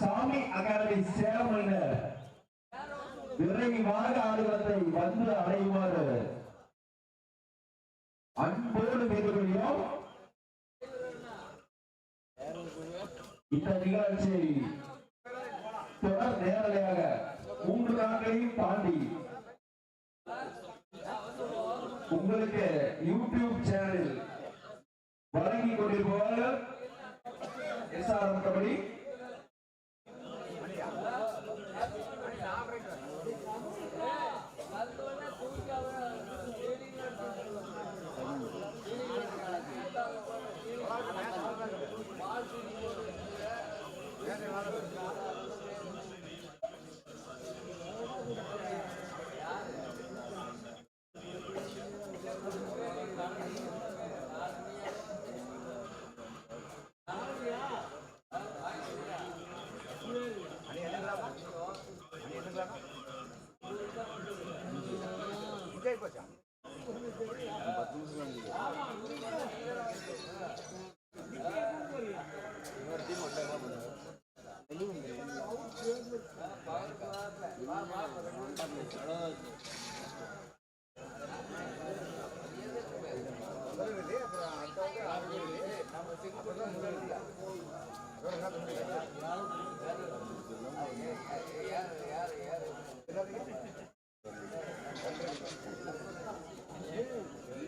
சாமி அகாடமி சேலம் விரைவாக ஆடுகளத்தை வந்து அடையுமாறு அன்போடு வேண்டுகொள்கிறோம். இந்த நிகழ்ச்சி தொடர் நேரலையாக மூன்று நாட்களையும் தாண்டி உங்களுக்கு யூடியூப் சேனலில் வழங்கி கொண்டிருப்பவர்கள் எஸ்ஆர்எம் கபடி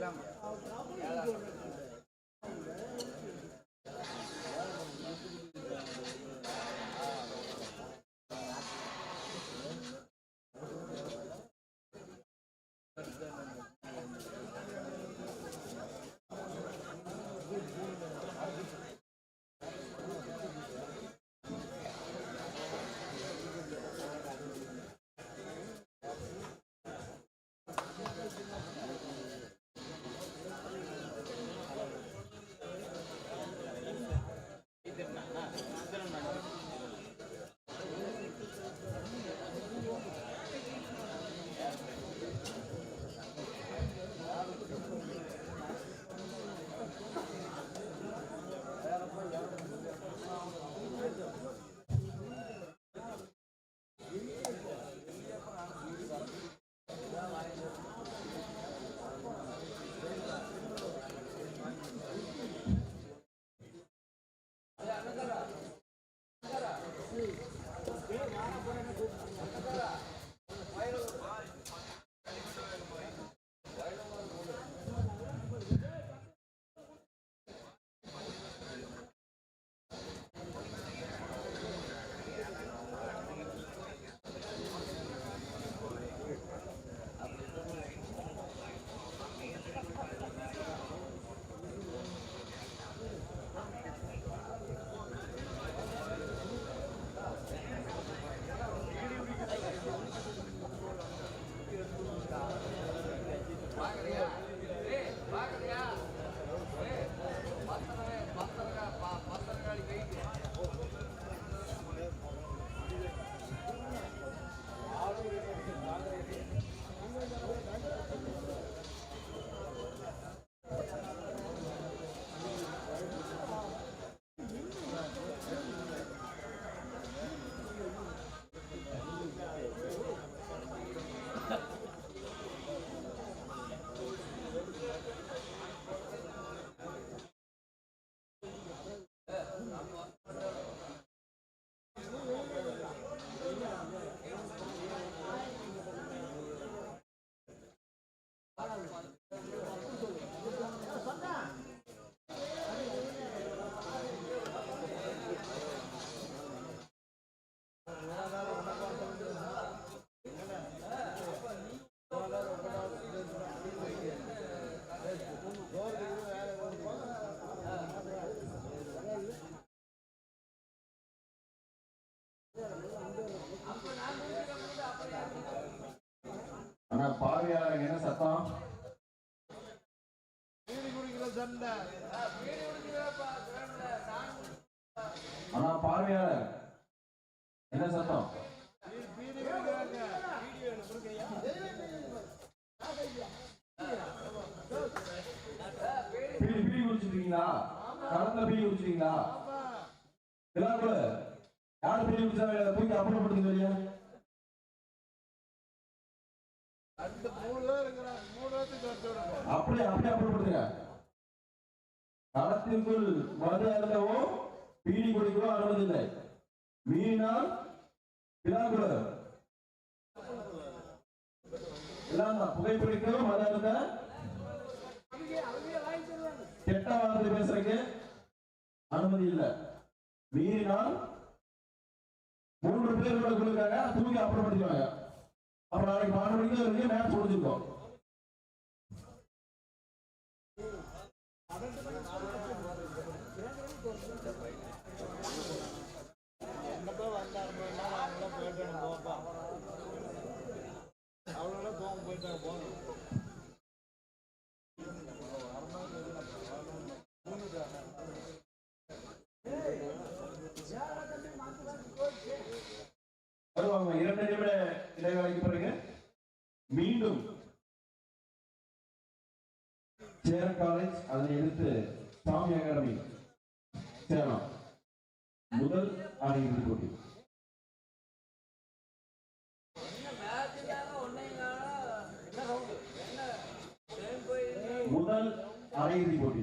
ஆனா ஆனா பார்வையாளர். என்ன சத்தம்? பீடி பீடி குடிச்சிருக்கீங்களா? கடந்த பீடி குடிச்சிருக்கீங்களா? எல்லாருக்குள்ள யார் பீடி குடிச்சா தூக்கி அப்புறப்படுத்துங்க இல்லையா அந்த மூணு பேர் அப்படியே அப்படியே அப்புறப்படுத்துங்க. களத்திற்குள் மது அருந்தவோ பீடி குடிக்கவோ அனுமதி இல்லை மீனால் விழாக்குழு எல்லாம் தான் புகைப்பிடிக்கவோ மது அருந்த. கெட்ட வார்த்தை பேசுறதுக்கு அனுமதி இல்லை மீறினால் மூன்று பேர் கூட கொடுக்குறாங்க தூக்கி அப்புறப்படுத்திடுவாங்க. அப்புறம் நாளைக்கு பன்னெண்டு மணிக்கு வரைக்கும் மேட்ச் முடிஞ்சிருக்கோம். வருவாங்க. இரண்டு நிமிட இடைவேளைக்கு பிறகு மீண்டும் சேர காலேஜ் அதனை எதிர்த்து சாமி அகாடமி சேலம் முதல் அணியிறுதி போட்டி முதல் அரையிறுதி போட்டி